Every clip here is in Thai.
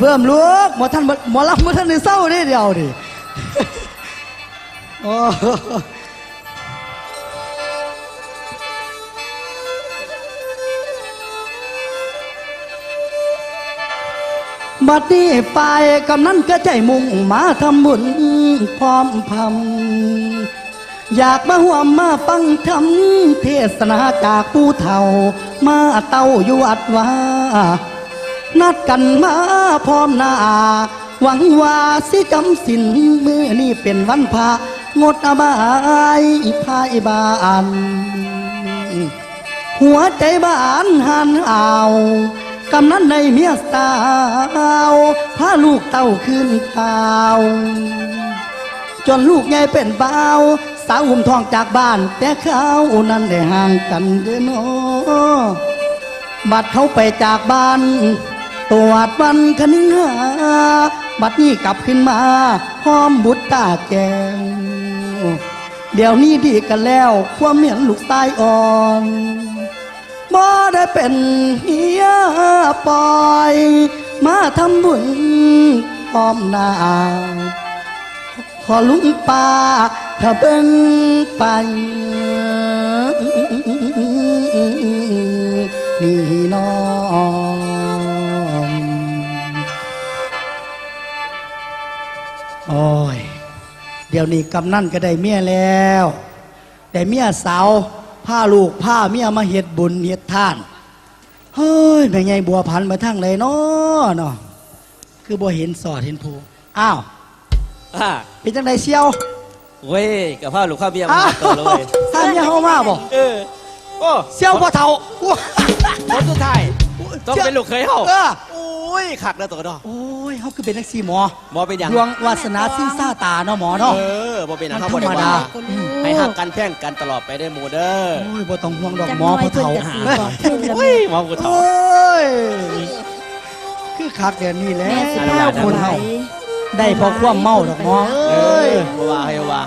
เพิ่มลูกหมอท่านหมอรับหมอท่านในเศร้าได้เดียวดิโอ้บัดนี้ไปกำนั้นก็ใจมุ่งมาทำบุญพร้อมพำอยากมาห่วมมาฟังธรรมเทศนาจากผู้เฒ่า มาเต้าอยู่วัดว่า นัดกันมาพร้อมหน้า หวังว่าสิจำสินมือนี่เป็นวันพระงดอบายพายบานหัวใจบานหันเอากำนั้นในเมียสาวพาลูกเต้าขึ้นข่าวจนลูกใหญ่เป็นเบาวสาวหุ่มทองจากบ้าน แต่เขานั้นได้ห่างกันเด้อนาะบัดเขาไปจากบ้าน ตรวจวันคณิงหา บัดนี้กลับขึ้นมาพร้อมบุตรตาแกง เดี๋ยวนี้ดีกันแล้ว ความเหมียนลูกตายอ่อนบ่ได้เป็นเฮียปล่อย มาทำบุญพร้อมนาขอลุงป้าถ้าเบิ่งไปนี่น้อง โอ้ย เดี๋ยวนี้กำนันก็ได้เมียแล้ว ได้เมียสาวผ้าลูกผ้าเมียมาเฮ็ดบุญเฮ็ดทาน เฮ้ยแม่ไงบัวพันธุ์มาทั้งเลยเนาะเนาะคือบัวเห็นสอดเห็นผูอ้าวอ่าเป็นจังไดเชียวเว้ยกับข้าวหลูกข้าวเบียร์มาตัวเลยถ้าเมียเฮามาบ่เออโอ้เชียวบ่เท่าคนสุดท้ายต้องเป็นลูกเคยเฮาเออโอ้ยขักแล้วตัวเนาะโอ้ย เฮาคือเป็นนักสีหมอหมอเป็นอย่างดวงวาสนาสิ้นซาตาเนาะหมอเนาะ เออบ่เป็นอย่างมันเขาบ่ได้ธรรมาว่าอืมให้หักกันแพ่งกันตลอดไปได้หมู่เด้อโอ้ยบ่ต้องห่วงดอกหมอน้อยผู้เพิ่นเฒ่าก็สิบอกเพิ่นละ โอ้ยหมอผู้โอเฒ่า้ยคือคักแกนี่แหละแม่สิพาญาตคคนนเฮาเฮาได้เพอความเมาดอกน้อเอ้ยอบ่ว่าให้ว่า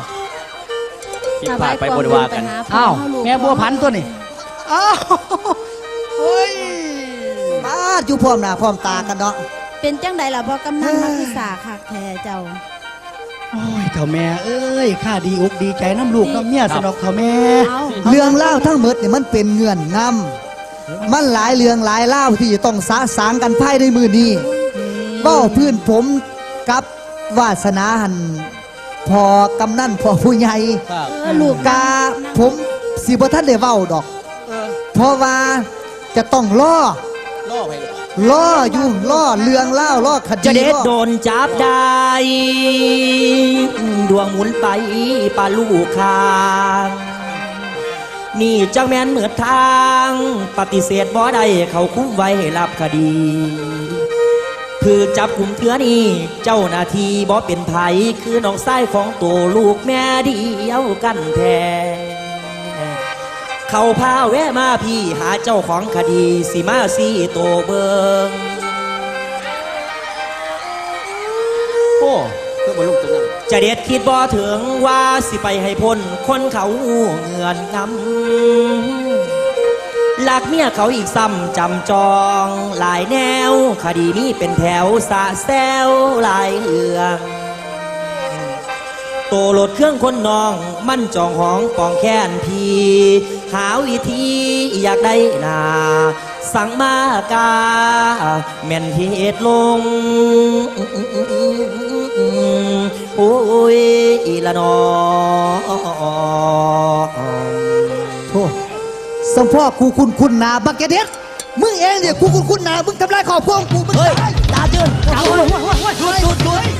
ผิดพลาดไปบ่ได้ว่ากัน อ้าวแม่บัวพันธุ์ตัวนี่อ้าวเฮ้ย มาอยู่พร้อมหน้าพร้อมตากันเนาะ เป็นจังใดล่ะพ่อกำนันมักพิสาคักแท้เจ้า โอ้ยเถ่าแม่เอ้ยข้าดีอกดีใจน้ำลูกน้ำเมียสนอกเถ่าแม่ เอา เรื่องเล่าวทั้งหมดเนี่ยมันเป็นเงื่อนงำมันหลายเรื่องหลายเล่าวที่จะต้องสาสางกันภายในมือนี้เบ้าพื้นผมกับวาสนาหันพอกำนั่นพอผู้ใหญ่ครับเออลูกกาผมสิบ่ท่านได้เว้าดอกเออเพราะว่าจะต้องล่อ ล่ออยู่ล่อเรื่องเล่าล่อคดีจะเด็ดโดนจับได้ ดวงหมุนไปปลาลูกคางนี่จังแม่นเหมือทาง ปฏิเสธบ่ได้เขาคุ้มไว้ให้รับคดี คือจับกลุ่มเถือนี่ เจ้าหน้าที่บ่เป็นไผคือน้องไส้ของตัวลูกแม่เดียวกันแท้ เขาพาแวะมาพี่หาเจ้าของคดีสิมาสีโตวเบิงโอ้คือบ่ลูกตรงนั้นจะเด็ดคิดบ่ถึงว่าสิไปให้พ้นคนเขาเงื่อนงำหลักเมียเขาอีกซ้ำจำจองหลายแนว คดีนี้เป็นแถวสะแซวหลายเอือง โตโหลดเครื่องคนน้อง มันจองห้องปองแค้นพีหาวิธีอยากได้หนาสั่งมากาแม่นเหตุลงโอ้ยอีละนอโธ่สมพ่อกูคุณคุณนาบักเกเด็ดมึงเองเนี่ยกูคุณคุณนามึงทำลายครอบครัวของกูมึงเฮ้ยตายตาเจือนตาเจือนหยุดหยุดหยุด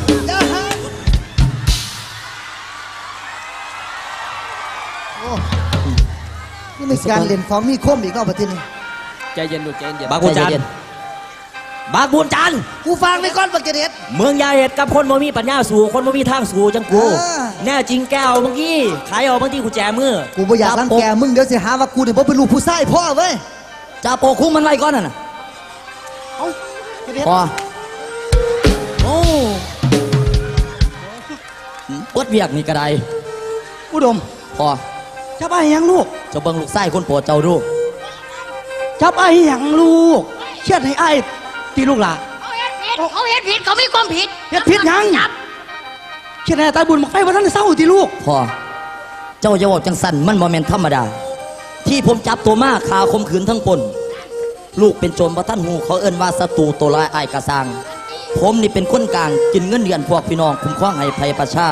ม่การเล่นของมีคมอีกรอบประเทศนี้ใจเย็นลูกใจเย็นบากบุญจันทร์บากบุญจันทร์กูฟังไม่ก้อนบักเกเด็ดเมืองยาเหตุกับคนบ่มีปัญญาสู่คนบ่มีทางสู่จังกูเออแน่จริงแก้วบางทีขายออกบางทีกูแจมือกูไม่อยากรังแกมึงเดี๋ยวสิหาว่ากูเนี่ยบ่เป็นลูกผู้ชายพ่อเว้ยจะโปกคุ้มมันไว้ก่อนน่ะนะพอโอ้ปดเวียกนี่ก็ได้อุดมพอ จับไอ้หยังลูก เจะเบิ่งลูกไส้คนโปรดเจ้าดูจับไอ้หยังลูกเชียดให้ไอ้ตีลูกหล่ะ เขาเห็นผิดเขาเห็นผิดเขามีความผิดเฮ็ดผิดหยัง จับเชียดให้ตายบุญมาไฟว่าท่านได้เศร้าตีลูกพอเจ้าอย่าบอกจังสันมันบ่แม่นธรรมดา ที่ผมจับตัวมาคาคมขืนทั้งปนลูกเป็นโจรบ่ท่านหูเขาเอิ้นว่าศัตรูตัวร้ายอายกระซังผมนี่เป็นคนกลางกินเงินเดือนพวกพี่น้องคุ้มครองให้ภัยประชา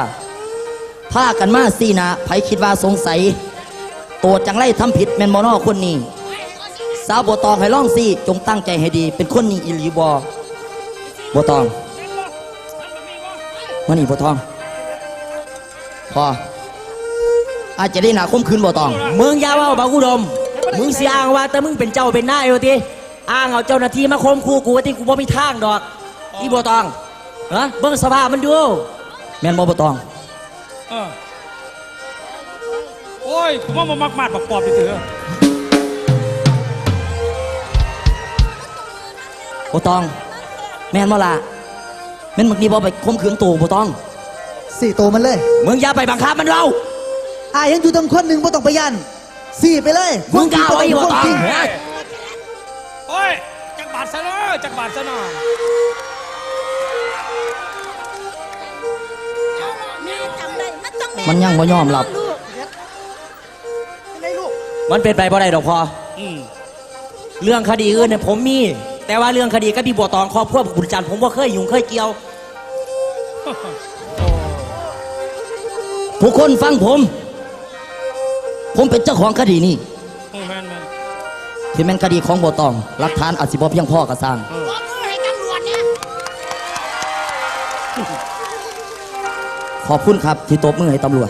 พากันมาสี่นะไผคิดว่าสงสัย ตัวจังไรทำผิดแมนมอนอคนนี้ สาวบัวตองให้ล่องสี่จงตั้งใจให้ดี เป็นคนนี้อิลีบอบัวตองมานี่บัวตอง พออาจจะได้หนาคมคืนบตอง มึงยาว่าบากุดม มึงเสียอ้างว่าแต่มึงเป็นเจ้าเป็นนายเอาทีอ้างเอาเจ้าหน้าที่มาคมคู่กูว่าที่กูบ่มีทางดอกอีบัวตองฮะเบิ่งสภาพมันดู แม่นบ่บัวตองอ ยผมว่ามันมักมาดปักปอบไปเถอะบัวตอง แม่นบ่ล่ะแม่นมึงนี่บ่ไปคมขืนตู่บัวตองสี่ตัวมันเลยมึงอย่าไปบังคับมันเรา อายยังอยู่ตรงคนหนึ่งบ่ต้องไปยันสี่ไปเลยมึงกล้าไว้บัวตองจริงเฮ้ยโอ้ย จักบาทซะเนาะจักบาทซะเนาะแม่จำได้มันต้องแม่มันยังบ่ยอมรับลูก มันเป็นไปบ่ได้ดอกพออืมเรื่องคดีอื่นเนี่ยผมมี แต่ว่าเรื่องคดีกับพี่บัวตองครอบครัวบุญจันทร์ผมบ่เคยยุ่งเคยเกี่ยว ทุกคนฟังผม ผมเป็นเจ้าของคดีนี้โอ้แม่นแม่นที่แม่นคดีของบัวตองหลักฐานอาจสิบ่เพียงพอกระสร้างปรบมือให้ตำรวจเนี่ยขอบคุณครับที่ตบมือให้ตำรวจ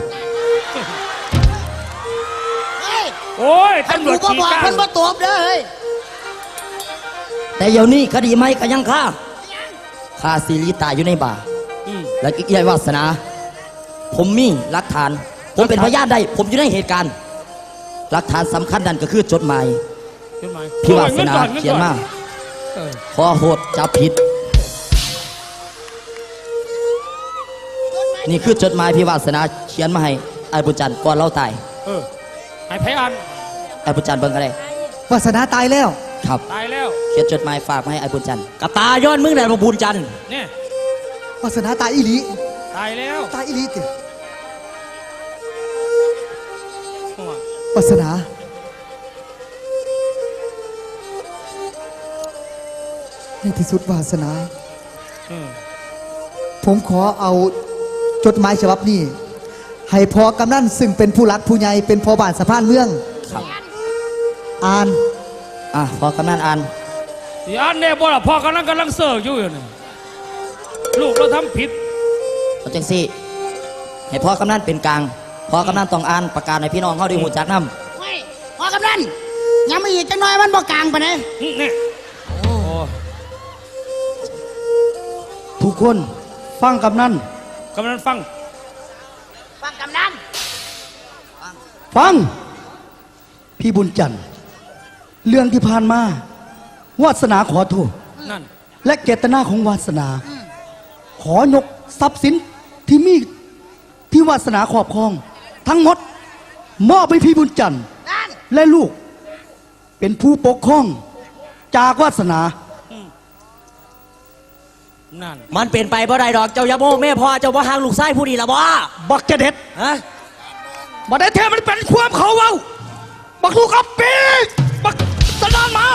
โอ้ยท่านตำรกูวจก็บอกขี้คนกามาตบเด้อเฮ้ยแต่เดี๋ยวนี้คดีไม่ก็ยังฆ่าฆ่าซีรีตายอยู่ในบ่าอืมและกิกยายวาสนา ผมมีหลักฐาน ผมเป็นพยานได้ ผมอยู่ในเหตุการณ์ หลักฐานสำคัญนั่นก็คือจดหมาย ขึ้นมาพี่วาสนาโอ้งิก่อเขียนมาเออขอโหดจับผิด นี่คือจดหมายพี่วาสนาเขียนมาให้ไอ้บุญจันทร์ก่อนเราตาย เออ ให้ไผอันไอ้บุญจันทร์เบิ่งก็ได้วาสนาตายแล้ว ครับ ตายแล้วเขียนจดหมายฝากมาให้ไอ้บุญจันทร์กระตาย้อนมึงได้มาบุญจันทร์เนี่ยวาสนาตายอีหลีตายแล้วตายอีหลีติโอ้ยวาสนาในที่สุดวาสนาเออผมขอเอาจดหมายฉบับนี้ ให้พอกำนันซึ่งเป็นผู้รักผู้ใหญ่เป็นพอบ้านสะพานเมืองครับ อ่านอะพอกำนันอ่านสิอันเนี่ยบ่ล่ะพ่อกำลังกำลังเสิร์ฟอยู่อยู่นี่ลูกเราทำผิดเอาจังซี่ให้พ่อกำนันเป็นกลางพ่อกำนันต้องอ่านประกาศให้พี่น้องเขาได้หูจักนำเฮ้ยพอกำนันยังไม่อีกจังน้อยมันบ่กลางไปไหนอื้อเนี่ยโอ้ทุกคนฟังกำนันกำลังฟังฟัง ฟัง พี่บุญจันทร์ เรื่องที่ผ่านมา วาสนาขอโทษนั่น และเจตนาของวาสนา ขอยกทรัพย์สินที่มีที่วาสนาครอบครอง ทั้งหมดมอบให้พี่บุญจันทร์ นั่น และลูก เป็นผู้ปกครอง จากวาสนา นั่น มันเป็นไปบ่ได้ดอก เจ้าอยาโมกแม่พ่อเจ้าบ่ห่างลูกไส้ผู้ดีละบ่บักจะเด็ด ฮะ บักได้แท้มันเป็นความเขาเอาบักลูกกับปีกบักสนานมา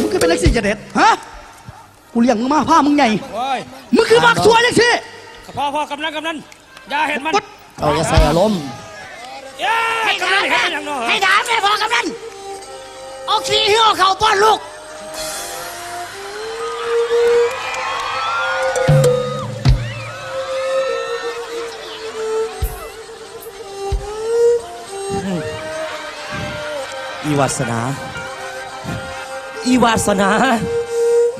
มึงคือเป็นเล็กซี่จะเด็ดฮะกูเลี้ยงมึงมาผ้ามึงใหญ่โอ้ยมึงคือบักสวยเลยสิพ่อพ่อกำลังกำลังอย่าเห็นมันเอาอย่าใส่อารมณ์เย้ให้กำลัถางมเห็นมันอย่างน้อยให้ถามแม่พอกำนันเอาขี้หิ้วเขาป้อนลูก อีวาสนา อีวาสนา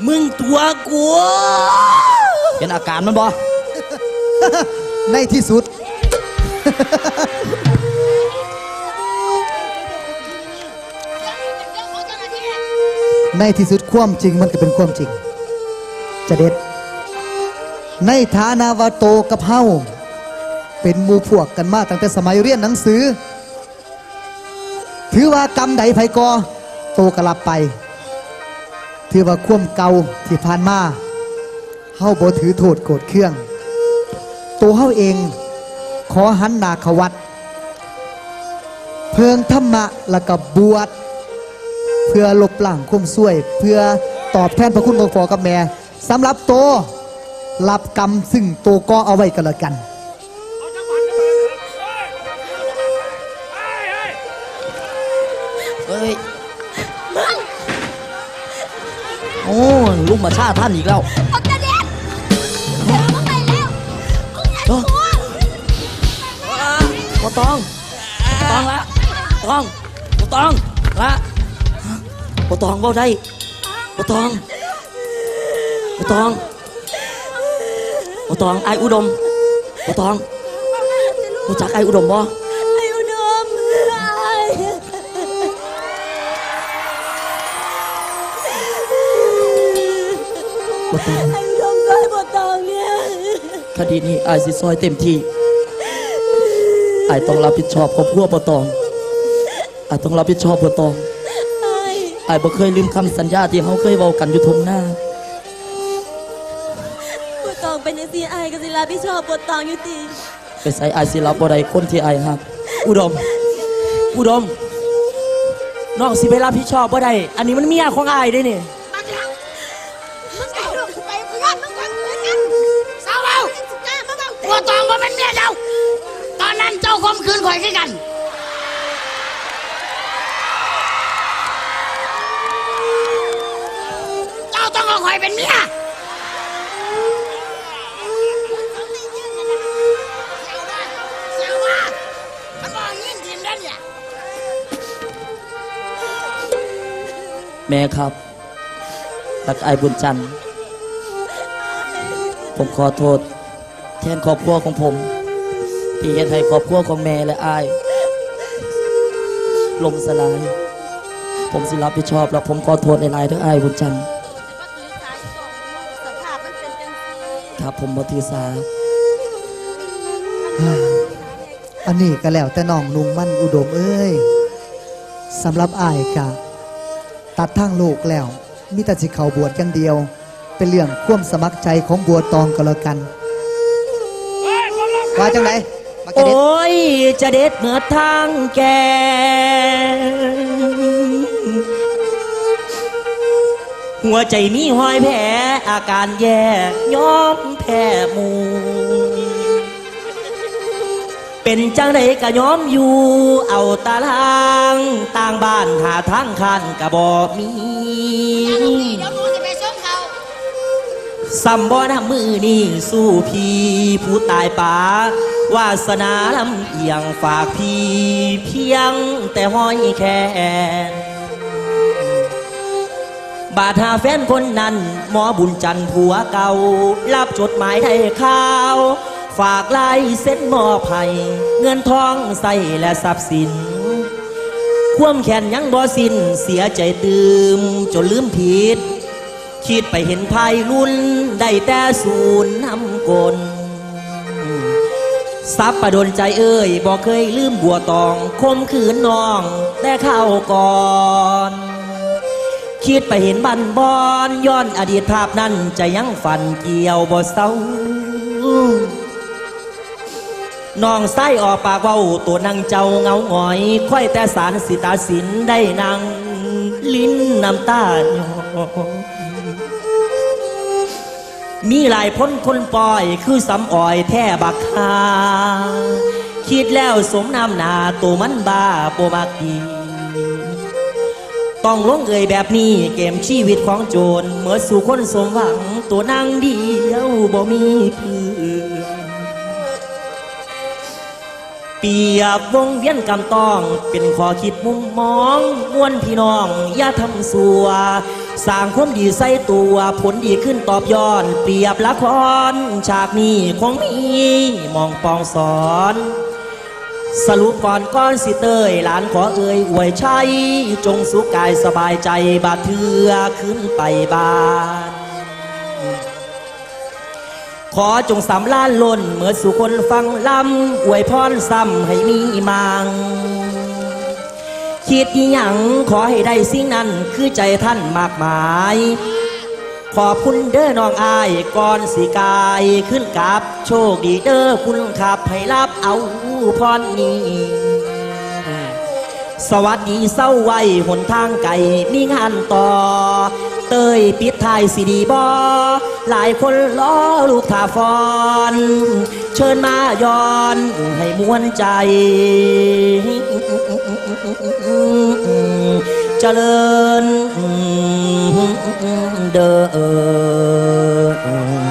มึงตัวกูเห็นอาการมันบ่ ในที่สุด ในที่สุดความจริงมันก็เป็นความจริง จะเด็ด ในฐานะว่าโตกับเฮาเป็นมูพวกกันมาตั้งแต่สมัยเรียนหนังสือ ถือว่ากรรมใดไผกอโตกลับไป ถือว่าความเก่าที่ผ่านมาเฮาบ่ถือโทษโกรธเครื่อง ตัวเฮาเอง ขอหันนาขวัด เพิงธรรมะแล้วก็บวชเพื่อลบล้างความช่วย เพื่อตอบแทนพระคุณของพ่อกับแม่สำหรับโตรับกรรมซึ่งโตก็เอาไว้กันล้วกัน ลุงมาชาท่านอีกแล้วเอากระเด็นเดี๋ยวมึงไปแล้วมึงอย่าชัวบ่ต้องบ่ต้องละบ่ต้องบ่ต้องละบ่ต้องบ่ได้บ่ต้องบ่ต้องบ่ต้องไอายอุดมบ่ต้องรู้จักไอายอุดมบ่ บ่ต้องไอ้อุดมก้อยบทตองเนี่ยคดีนี้ไอายสิซอยเต็มที่ไอายต้องรับผิดชอบครอบครัวบ่ต้องไอายต้องรับผิดชอบบ่ต้องไอ้ไอ้ายบ่เคยลืมคำสัญญาที่เขาเคยเว้ากันอยู่ทงหน้าบทตองเป็นยังซีไอ้ก็สิลาพี่ชอบบทตองอยู่ตีไปใส่ไอ้ายสิรับบ่ได้คนที่ไอ้ายฮักอุดม อุดมน้องสิไปรับผิดชอบบ่ได้อันนี้มันเมียของอายได้นี่ หัวตอนเมียเจ้า ตอนนั้นเจ้าคมคืนข่อยคือกัน เจ้าต้องเอาข่อยเป็นเมียแม่ครับตักไอ้บุญจันทร์ผมขอโทษ แทนครอบครัวของผม ที่เฮ็ดให้ครอบครัวของแม่และอ้ายลมสลาย ผมสิรับผิดชอบแล้วผมขอโทษในลายๆเด้ออ้ายบุญจันทร์สภาพมันเป็นจังซีครับผมบ่ถือสาอันนี้ก็แล้วแต่น้องลุงมั่นอุดมเอ้ยสำหรับอายกะ ตัดทางโลกแล้ว มีแต่สิเขาบวชอย่างเดียว เป็นเรื่องความสมัครใจของบัวตองก็แล้วกัน ว่าจังไดบักโอกะเด็ด้ยจะเด็ดเหมือทางแกหัวใจมีห้อยแผลอาการแย่ยอมแพ้หมู เป็นจังไดกะยอมอยู่ เอาตารางต่างบ้านหาทางคันกะบ่มี สัมบ่นำมือนี่สู้พี่ผู้ตายป่าวาสนาลำเอียงฝากพี่เพียงแต่ห้อยแขนบาดหาแฟนคนนั้น หมอบุญจันทร์ผัวเก่า รับจดหมายได้ข่าว ฝากลายเส้นหมอบให้เงินทองใส่และทรัพย์สิน ความแค้นยังบ่สินเสียใจตืมจนลืมผิด คิดไปเห็นภายรุ่น ได้แต่ศูนย์นำกลซับประดนใจเอ้ยบอกเคยลืมบัวตอง คมขืนน้องแต่เข้าก่อนคิดไปเห็นบันบอนย้อนอดีตภาพนั้นจะยังฝันเกี่ยวบ่เศร้าน้องไส้ออกปากเว้าตัวนางเจ้าเงาหงอยค่อยแต่สารสิตาสินได้นางลิ้นน้ำตาหยอ มีหลายพ้นคนปล่อยคือสำอ่อยแท่บักคาคิดแล้วสมนำนาตัวมันบ้าโบบักดีต้องลงเอ่ยแบบนี้เกมชีวิตของโจรเมื่อสู่คนสมหวังตัวนางเดียวบ่มีเพื่อนเปียบวงเวียนกำต้องเป็นข้อคิดมุมมองมวนพี่น้องอย่าทำสัว สร้างความดีใส่ตัวผลดีขึ้นตอบย้อน เปรียบละครฉากนี้คงมีมองปองสอน สรุปก่อนก้อนสิเตยหลานขอเอ่ยอวยชัยจงสุขกายสบายใจบาดเทือขึ้นไปบ้านขอจงสำล้านล้นเมื่อสู่คนฟังลำอวยพรซ้ำให้มีมัง คิดอีหยังขอให้ได้สิ่งนั้นคือใจท่านมากมาย ขอบคุณเด้อน้องอายก่อนสิกายขึ้นกับ โชคดีเด้อคุณขับให้รับเอาพรนี้ สวัสดีเศร้าไว้หนทางไก่มีงานต่อ เตยปิดท้ายสีดีบอหลายคนล้อลูกทาฟอน เชิญมาย้อนให้มวนใจ เจริญเด้อ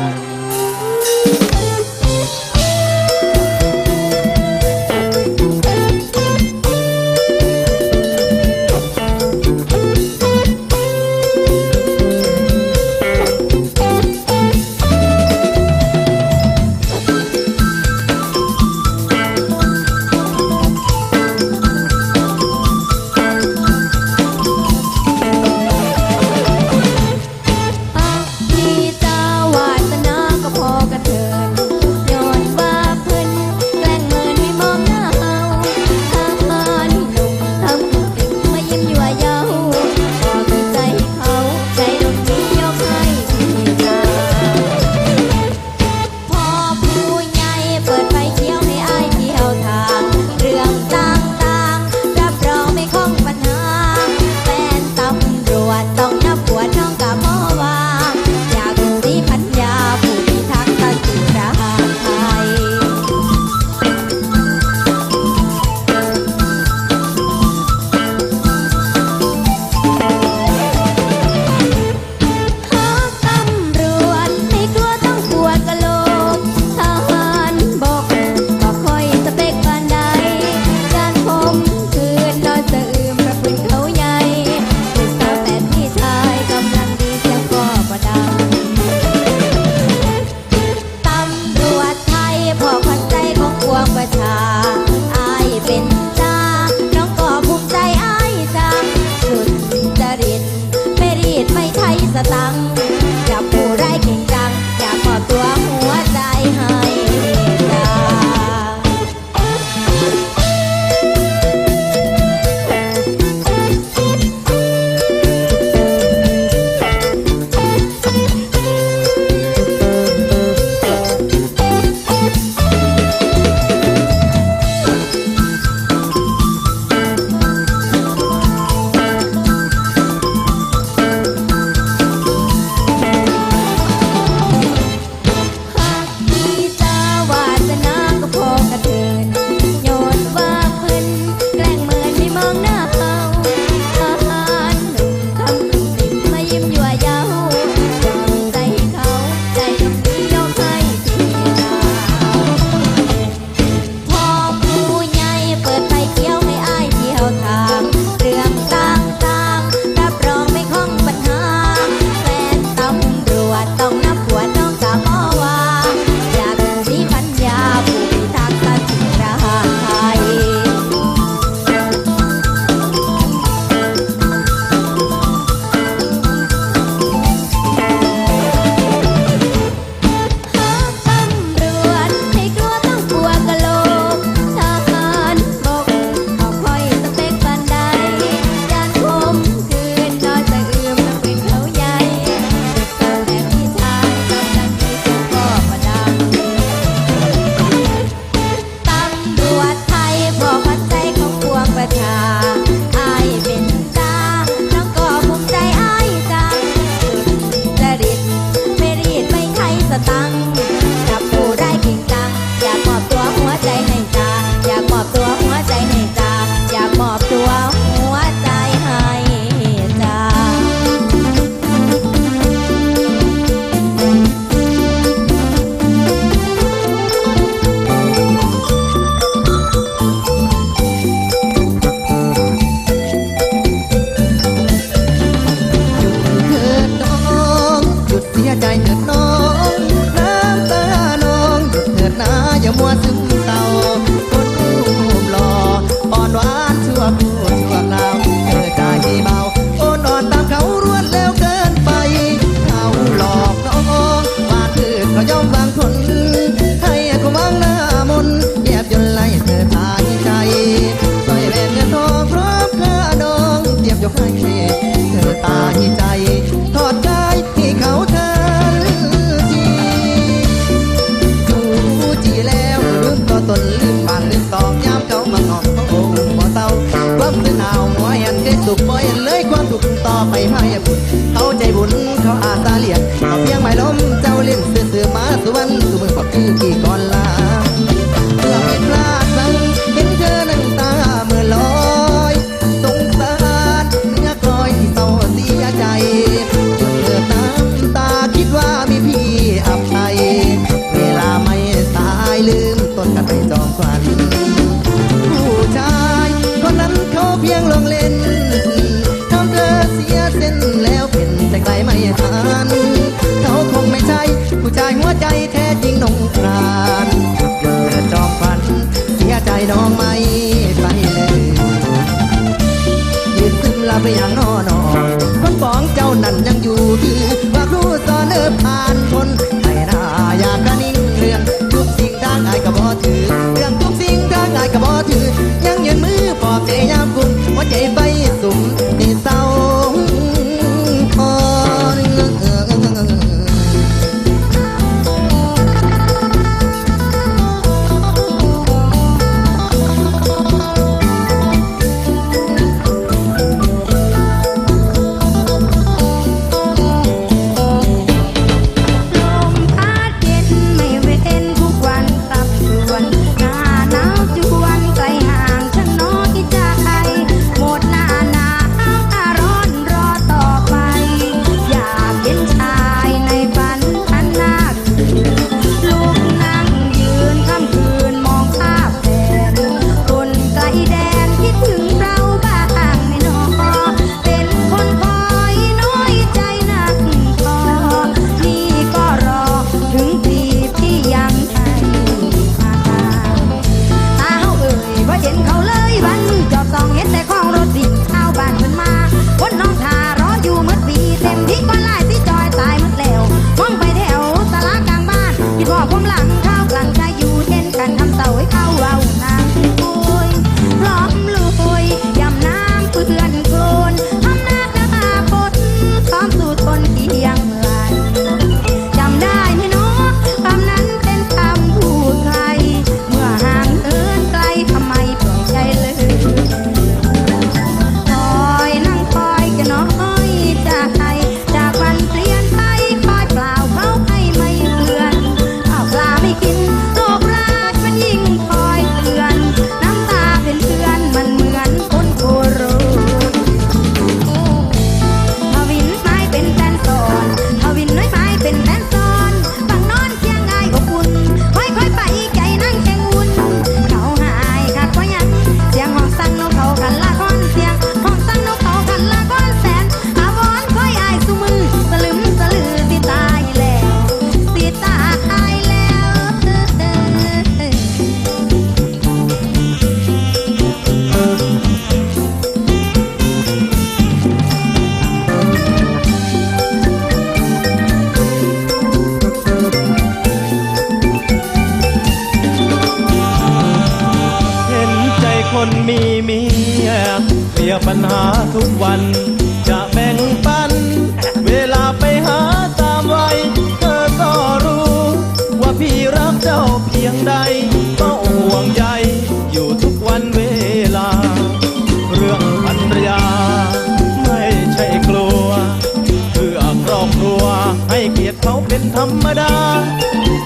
เป็นธรรมดา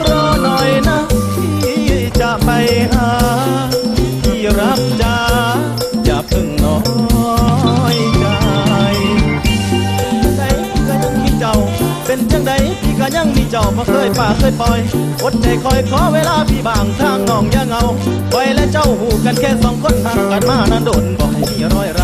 รอหน่อยนะพี่จะไปหาที่รักจ้าอย่าเพิ่งน้อยใจใจพี่ก็ยังมีเจ้า เป็นจังใดพี่ก็ยังมีเจ้ามาเคยป่าเคยปล่อยอดใจคอยขอเวลาพี่บางทางน้องอย่าเงาไปและเจ้าหูกันแค่สองคนห่างกันมานานโดนบอกให้มีรอยร้า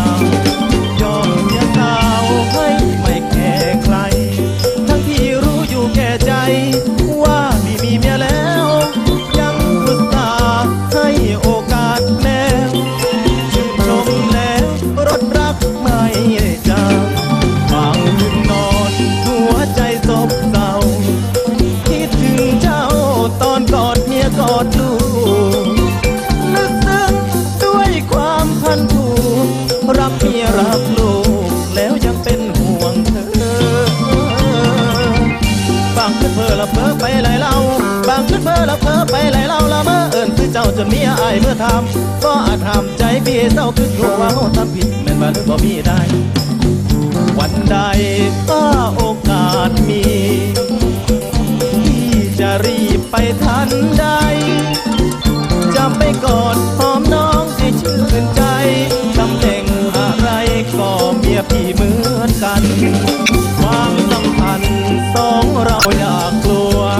ทำก็อาจทำใจพี่เศร้าคือกลัวว่าเขาทำผิดแม่นบ่หรือบ่มีได้ วันใดถ้าโอกาสมี พี่จะรีบไปทันใดจะไปกอดหอมน้องให้ชื่นใจตำแหน่งอะไรก็เมียพี่เหมือนกัน ความสัมพันธ์สองเราอยาก